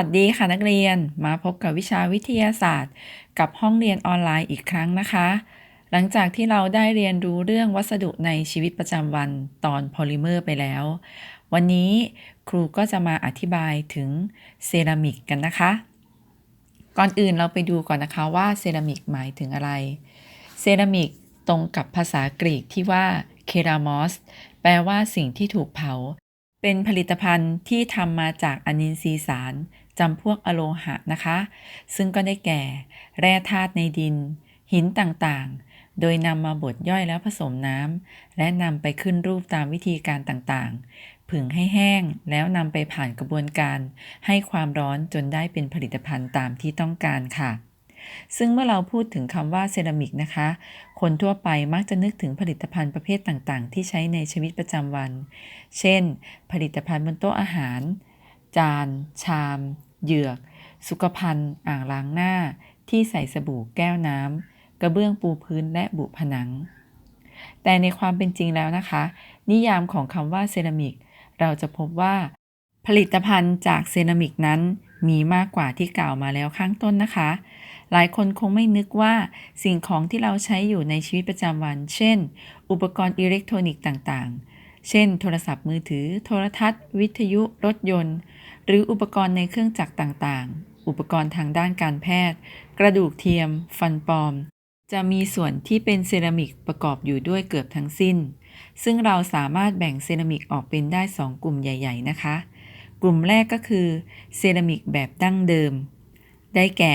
สวัสดีค่ะนักเรียนมาพบกับวิชาวิทยาศาสตร์ กับห้องเรียนออนไลน์อีกครั้งนะคะ หลังจากที่เราได้เรียนรู้เรื่องวัสดุในชีวิตประจำวันตอนโพลิเมอร์ไปแล้ว วันนี้ครูก็จะมาอธิบายถึงเซรามิกกันนะคะ ก่อนอื่นเราไปดูก่อนนะคะว่าเซรามิกหมายถึงอะไร เซรามิกตรงกับภาษากรีกที่ว่าเครามอสแปลว่าสิ่งที่ถูกเผาเป็นผลิตภัณฑ์ที่ทำมาจากอนินทรีย์สาร จำพวกอโลหะนะคะ ซึ่งก็ได้แก่ แร่ธาตุในดิน หินต่างๆ โดยนำมาบดย่อยแล้วผสมน้ำและนำไปขึ้นรูปตามวิธีการต่างๆ ผึ่งให้แห้งแล้วนำไปผ่านกระบวนการ ให้ความร้อนจนได้เป็นผลิตภัณฑ์ตามที่ต้องการค่ะซึ่งเมื่อเราพูดถึงคำว่าเซรามิกนะคะ คนทั่วไปมักจะนึกถึงผลิตภัณฑ์ประเภทต่างๆ ที่ใช้ในชีวิตประจำวัน เช่น ผลิตภัณฑ์บนโต๊ะอาหาร จาน ชาม เหยือก สุขภัณฑ์ อ่างล้างหน้า ที่ใส่สบู่แก้วน้ำ กระเบื้องปูพื้นและบุผนัง แต่ในความเป็นจริงแล้วนะคะ นิยามของคำว่าเซรามิก เราจะพบว่า ผลิตภัณฑ์จากเซรามิกนั้นมีมากกว่าที่กล่าวมาแล้วข้างต้นนะคะ หลายคนคงไม่นึกว่าสิ่งของที่เราใช้อยู่ในชีวิตประจำวัน เช่น อุปกรณ์อิเล็กทรอนิกส์ต่างๆ เช่น โทรศัพท์มือถือ โทรทัศน์ วิทยุ รถยนต์ หรืออุปกรณ์ในเครื่องจักรต่างๆ อุปกรณ์ทางด้านการแพทย์ กระดูกเทียม ฟันปลอม จะมีส่วนที่เป็นเซรามิกประกอบอยู่ด้วยเกือบทั้งสิ้น ซึ่งเราสามารถแบ่งเซรามิกออกเป็นได้ 2 กลุ่มใหญ่ ๆ นะคะ กลุ่มแรกก็คือเซรามิกแบบดั้งเดิม ได้แก่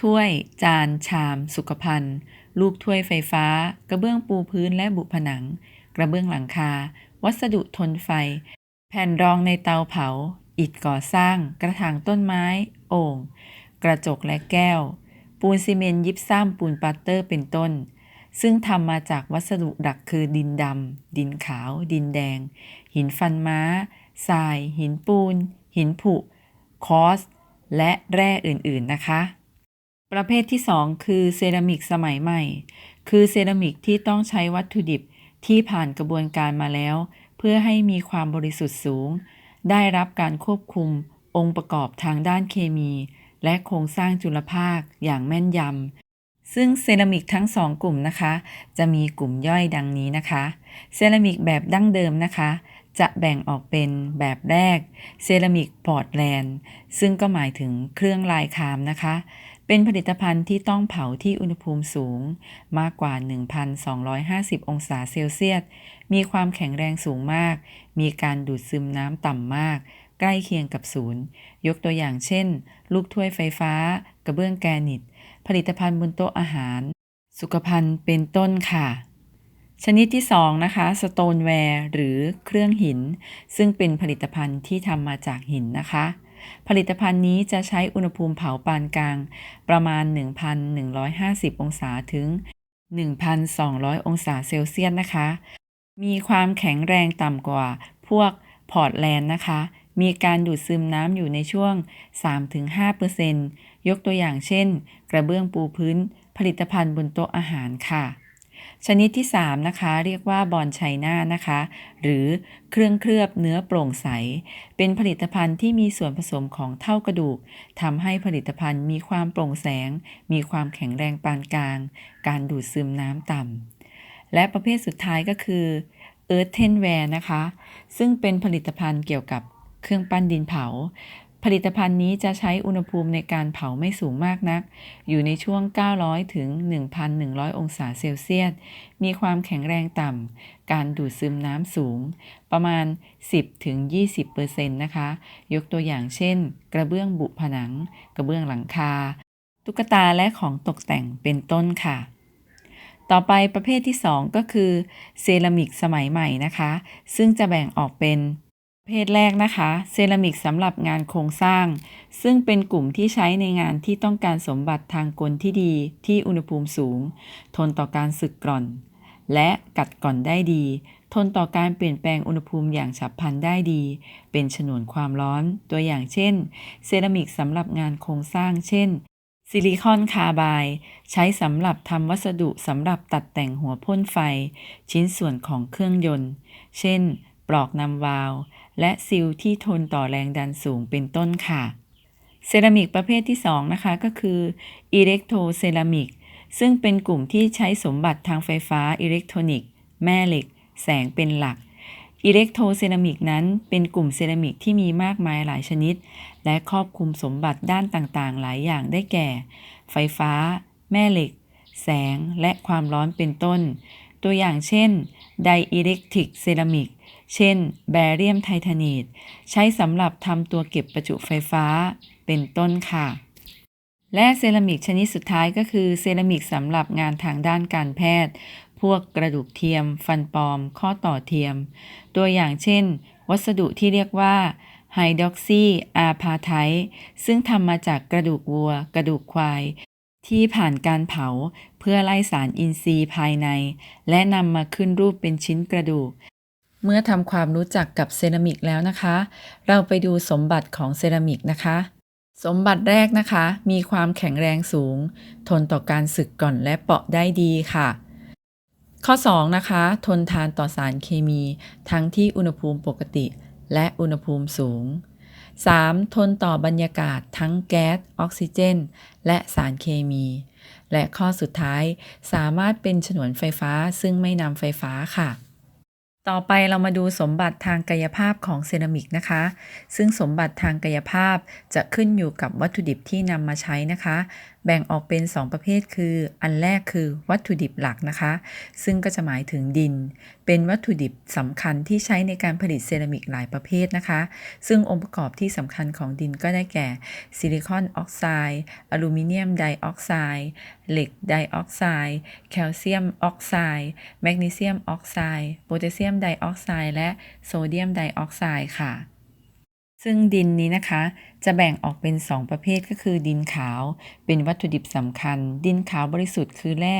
ถ้วย จาน ชาม สุขภัณฑ์ ลูกถ้วยไฟฟ้า กระเบื้องปูพื้นและบุผนัง กระเบื้องหลังคา วัสดุทนไฟ แผ่นรองในเตาเผา อิฐก่อสร้าง กระถางต้นไม้ โอ่ง กระจกและแก้ว ปูนซีเมนต์ยิปซัมปูนปัตเตอร์เป็นต้น ซึ่งทำมาจากวัสดุหลักคือดินดำ ดินขาว ดินแดง หินฟันม้า ทราย หินปูน หินผุ คอส และแร่อื่นๆนะคะประเภทที่ 2 คือเซรามิกสมัยใหม่ คือเซรามิกที่ต้องใช้วัตถุดิบ ที่ผ่านกระบวนการมาแล้ว เพื่อให้มีความบริสุทธิ์สูง ได้รับการควบคุม องค์ประกอบทางด้านเคมี และโครงสร้างจุลภาคอย่างแม่นยำซึ่งเซรามิกทั้งสองกลุ่มนะคะ จะมีกลุ่มย่อยดังนี้นะคะ เซรามิกแบบดั้งเดิมนะคะ จะแบ่งออกเป็นแบบแรก เซรามิกพอร์ตแลนด์ซึ่งก็หมายถึงเครื่องลายคามนะคะ เป็นผลิตภัณฑ์ที่ต้องเผาที่อุณหภูมิสูง มากกว่า 1,250 องศาเซลเซียส มีความแข็งแรงสูงมาก มีการดูดซึมน้ำต่ำมาก ใกล้เคียงกับศูนย์ ยกตัวอย่างเช่น ลูกถ้วยไฟฟ้า กระเบื้องแกรนิต ผลิตภัณฑ์บนโต๊ะอาหาร สุขภัณฑ์เป็นต้นค่ะชนิดที่ 2 นะคะสโตนแวร์หรือเครื่องหิน ซึ่งเป็นผลิตภัณฑ์ที่ทำมาจากหินนะคะ ผลิตภัณฑ์นี้จะใช้อุณหภูมิเผาปานกลาง ประมาณ 1,150 องศาถึง 1,200 องศาเซลเซียสนะคะ มีความแข็งแรงต่ำกว่าพวกพอร์ตแลนด์นะคะ มีการดูดซึมน้ำอยู่ในช่วง 3-5%ยกตัวอย่างเช่น กระเบื้องปูพื้น ผลิตภัณฑ์บนโต๊ะอาหารค่ะ ชนิดที่ 3 นะคะ เรียกว่าบอลไชน่านะคะ หรือเครื่องเคลือบเนื้อโปร่งใส เป็นผลิตภัณฑ์ที่มีส่วนผสมของเท่ากระดูกทำให้ผลิตภัณฑ์มีความโปร่งแสง มีความแข็งแรงปานกลาง การดูดซึมน้ำต่ำและประเภทสุดท้ายก็คือ Earthenware นะคะ ซึ่งเป็นผลิตภัณฑ์เกี่ยวกับเครื่องปั้นดินเผา ผลิตภัณฑ์นี้จะใช้อุณหภูมิในการเผาไม่สูงมากนัก อยู่ในช่วง 900 ถึง 1,100 องศาเซลเซียส มีความแข็งแรงต่ำ การดูดซึมน้ำสูง ประมาณ 10 ถึง 20%นะคะ ยกตัวอย่างเช่น กระเบื้องบุผนัง กระเบื้องหลังคา ตุ๊กตาและของตกแต่งเป็นต้นค่ะต่อไปประเภทที่ 2 ก็คือเซรามิกสมัยใหม่นะคะ ซึ่งจะแบ่งออกเป็น เภทแรกนะคะเซรามิกสำหรับงานโครงสร้าง ซึ่งเป็นกลุ่มที่ใช้ในงานที่ต้องการสมบัติทางกลที่ดีที่อุณหภูมิสูง ทนต่อการสึกกร่อน และกัดกร่อนได้ดี ทนต่อการเปลี่ยนแปลงอุณหภูมิอย่างฉับพลันได้ดี เป็นฉนวนความร้อนตัวอย่างเช่น เซรามิกสำหรับงานโครงสร้าง เช่นซิลิคอนคาร์บายใช้สำหรับทำวัสดุสำหรับตัดแต่งหัวพ่นไฟ ชิ้นส่วนของเครื่องยนต์ เช่น ปลอกนำวาล์วและซิลที่ทนต่อแรงดันสูงเป็นต้นค่ะ เซรามิกประเภทที่ 2 นะคะ ก็คืออิเล็กโทรเซรามิกซึ่งเป็นกลุ่มที่ใช้สมบัติทางไฟฟ้าอิเล็กทรอนิกส์แม่เหล็ก แสงเป็นหลักอิเล็กโทรเซรามิกนั้นเป็นกลุ่มเซรามิกที่มีมากมายหลายชนิด และครอบคลุมสมบัติด้านต่างๆ หลายอย่างได้แก่ ไฟฟ้า แม่เหล็ก แสงและความร้อนเป็นต้น ตัวอย่างเช่นไดอิเล็กทริกเซรามิก เช่น แบเรียมไทเทเนตใช้สำหรับทำตัวเก็บประจุไฟฟ้าเป็นต้นค่ะ และเซรามิกชนิดสุดท้ายก็คือเซรามิกสำหรับงานทางด้านการแพทย์ พวกกระดูกเทียม ฟันปลอม ข้อต่อเทียม ตัวอย่างเช่น วัสดุที่เรียกว่าไฮดรอกซีอาพาไทซึ่งทำมาจากกระดูกวัว กระดูกควาย ที่ผ่านการเผาเพื่อไล่สารอินทรีย์ภายใน และนำมาขึ้นรูปเป็นชิ้นกระดูก เมื่อทำความรู้จักกับเซรามิกแล้วนะคะ เราไปดูสมบัติของเซรามิกนะคะ สมบัติแรกนะคะ มีความแข็งแรงสูง ทนต่อการสึกก่อนและเปาะได้ดีค่ะ ข้อ 2 นะคะ ทนทานต่อสารเคมี ทั้งที่อุณหภูมิปกติ และอุณหภูมิสูง 3. ทนต่อบรรยากาศทั้งแก๊ส ออกซิเจน และสารเคมี และข้อสุดท้ายสามารถเป็นฉนวนไฟฟ้าซึ่งไม่นำไฟฟ้าค่ะ ต่อไปเรามาดูสมบัติทางกายภาพของเซรามิกนะคะ ซึ่งสมบัติทางกายภาพจะขึ้นอยู่กับวัตถุดิบที่นำมาใช้นะคะแบ่งออกเป็น 2 ประเภทคือ อันแรกคือวัตถุดิบหลักนะคะ ซึ่งก็จะหมายถึงดิน เป็นวัตถุดิบสำคัญที่ใช้ในการผลิตเซรามิกหลายประเภทนะคะ ซึ่งองค์ประกอบที่สำคัญของดินก็ได้แก่ซิลิคอนออกไซด์อลูมิเนียมไดออกไซด์เหล็กไดออกไซด์แคลเซียมออกไซด์แมกนีเซียมออกไซด์โพแทสเซียมไดออกไซด์และโซเดียมไดออกไซด์ค่ะ ซึ่งดินนี้นะคะ จะแบ่งออกเป็น 2 ประเภทก็คือ ดินขาวเป็นวัตถุดิบสำคัญ ดินขาวบริสุทธิ์คือแร่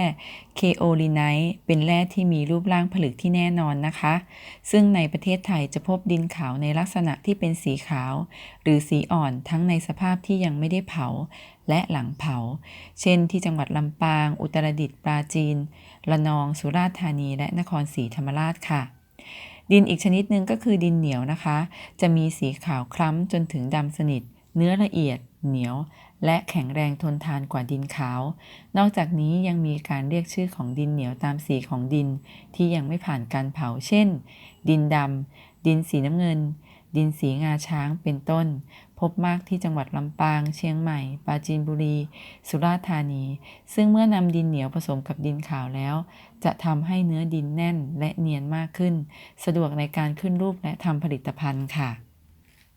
เคโอลิไนท์เป็นแร่ที่มีรูปร่างผลึกที่แน่นอนนะคะ ซึ่งในประเทศไทยจะพบดินขาวในลักษณะที่เป็นสีขาว หรือสีอ่อนทั้งในสภาพที่ยังไม่ได้เผา และหลังเผา เช่น ที่จังหวัดลำปาง อุตรดิตถ์ปราจีน ระนอง สุราษฎร์ธานี และนครศรีธรรมราชค่ะ ดินอีกชนิดหนึ่งก็คือดินเหนียวนะคะ จะมีสีขาวคล้ำจนถึงดำสนิท เนื้อละเอียด เหนียว และแข็งแรงทนทานกว่าดินขาว นอกจากนี้ยังมีการเรียกชื่อของดินเหนียวตามสีของดิน ที่ยังไม่ผ่านการเผา เช่น ดินดำดินสีน้ำเงิน ดินสีงาช้างเป็นต้น พบมากที่จังหวัดลำปาง เชียงใหม่ ปราจีนบุรี สุราษฎร์ธานี ซึ่งเมื่อนำดินเหนียวผสมกับดินขาวแล้ว จะทำให้เนื้อดินแน่นและเนียนมากขึ้น สะดวกในการขึ้นรูปและทำผลิตภัณฑ์ค่ะ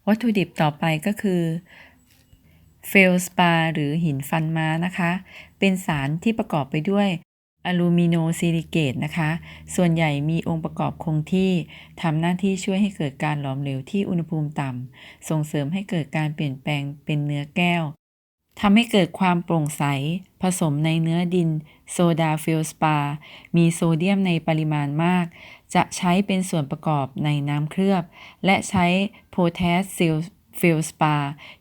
วัตถุดิบต่อไปก็คือเฟลสปาหรือหินฟันม้านะคะ เป็นสารที่ประกอบไปด้วย อะลูมิโนซิลิเกตนะคะ ส่วนใหญ่มีองค์ประกอบคงที่ทำหน้าที่ช่วยให้เกิดการหลอมเหลวที่อุณหภูมิต่ำ ส่งเสริมให้เกิดการเปลี่ยนแปลงเป็นเนื้อแก้วทำให้เกิดความโปร่งใส ผสมในเนื้อดิน โซดาเฟลสปา มีโซเดียมในปริมาณมาก จะใช้เป็นส่วนประกอบในน้ำเคลือบ และใช้โพแทสซิล ฟิลสปา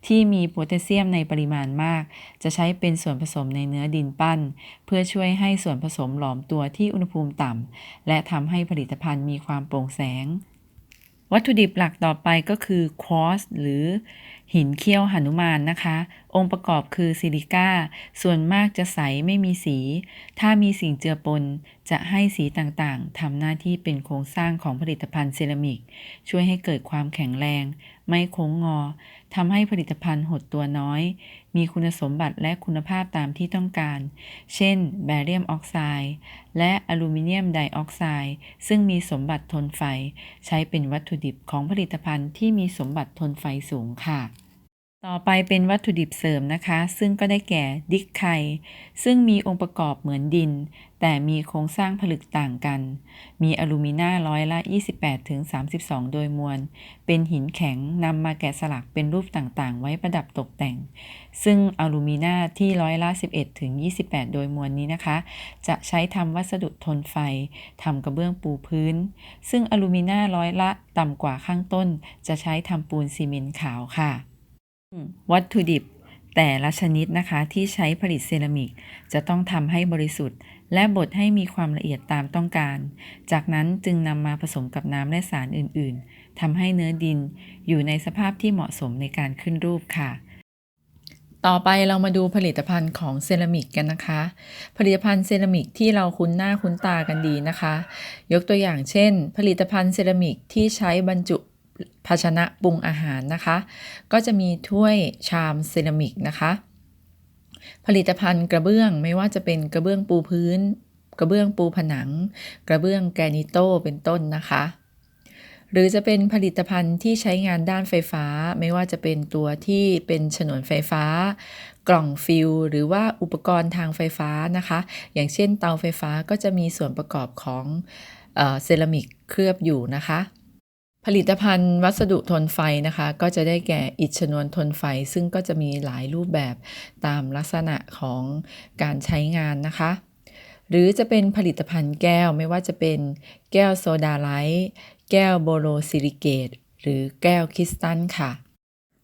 ที่มีโพแทสเซียมในปริมาณมาก จะใช้เป็นส่วนผสมในเนื้อดินปั้น เพื่อช่วยให้ส่วนผสมหลอมตัวที่อุณหภูมิต่ำ และทำให้ผลิตภัณฑ์มีความโปร่งแสง วัตถุดิบหลักต่อไปก็คือควอสหรือหินเขี้ยวหนุมานนะคะ องค์ประกอบคือซิลิก้า ส่วนมากจะใสไม่มีสี ถ้ามีสิ่งเจือปน จะให้สีต่างๆทำหน้าที่เป็นโครงสร้างของผลิตภัณฑ์เซรามิก ช่วยให้เกิดความแข็งแรง ไม่โค้งงอทำให้ผลิตภัณฑ์หดตัวน้อย มีคุณสมบัติและคุณภาพตามที่ต้องการ เช่น แบเรียมออกไซด์และอลูมิเนียมไดออกไซด์ซึ่งมีสมบัติทนไฟ ใช้เป็นวัตถุดิบของผลิตภัณฑ์ที่มีสมบัติทนไฟสูงค่ะ ต่อไปเป็นวัตถุดิบเสริมนะคะ ซึ่งก็ได้แก่ดิกไคซึ่งมีองค์ประกอบเหมือนดิน แต่มีโครงสร้างผลึกต่างกัน มีอลูมินาร้อยละ 28-32 โดยมวล เป็นหินแข็งนำมาแกะสลักเป็นรูปต่างๆ ไว้ประดับตกแต่ง ซึ่งอลูมินาที่ร้อยละ 11-28 โดยมวลนี้นะคะ จะใช้ทำวัสดุทนไฟทำกระเบื้องปูพื้น ซึ่งอลูมินาร้อยละต่ำกว่าข้างต้น จะใช้ทำปูนซีเมนต์ขาวค่ะ วัตถุดิบแต่ละชนิดนะคะที่ใช้ผลิตเซรามิก จะต้องทำให้บริสุทธิ์ และบดให้มีความละเอียดตามต้องการ จากนั้นจึงนำมาผสมกับน้ำและสารอื่นๆทำให้เนื้อดินอยู่ในสภาพที่เหมาะสมในการขึ้นรูปค่ะ ต่อไปเรามาดูผลิตภัณฑ์ของเซรามิกกันนะคะ ผลิตภัณฑ์เซรามิกที่เราคุ้นหน้าคุ้นตากันดีนะคะ ยกตัวอย่างเช่น ผลิตภัณฑ์เซรามิกที่ใช้บรรจุ ภาชนะปรุงอาหารนะคะ ก็จะมีถ้วยชามเซรามิกนะคะ ผลิตภัณฑ์กระเบื้องไม่ว่าจะเป็นกระเบื้องปูพื้น กระเบื้องปูผนัง กระเบื้องแกรนิโตเป็นต้นนะคะ หรือจะเป็นผลิตภัณฑ์ที่ใช้งานด้านไฟฟ้า ไม่ว่าจะเป็นตัวที่เป็นฉนวนไฟฟ้า กล่องฟิลหรือว่าอุปกรณ์ทางไฟฟ้านะคะ อย่างเช่นเตาไฟฟ้าก็จะมีส่วนประกอบของเออเซรามิกเคลือบอยู่นะคะ ผลิตภัณฑ์วัสดุทนไฟนะคะ ก็จะได้แก่อิฐชนวนทนไฟ ซึ่งก็จะมีหลายรูปแบบตามลักษณะของการใช้งานนะคะ หรือจะเป็นผลิตภัณฑ์แก้วไม่ว่าจะเป็นแก้วโซดาไลท์แก้วโบโลซิลิเกตหรือแก้วคริสตัลค่ะ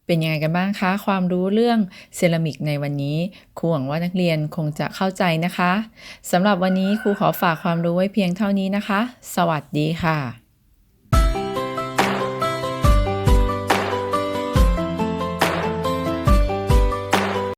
เป็นยังไงกันบ้างคะ ความรู้เรื่องเซรามิกในวันนี้ ครูหวังว่านักเรียนคงจะเข้าใจนะคะสำหรับวันนี้ครูขอฝากความรู้ไว้เพียงเท่านี้นะคะ สวัสดีค่ะ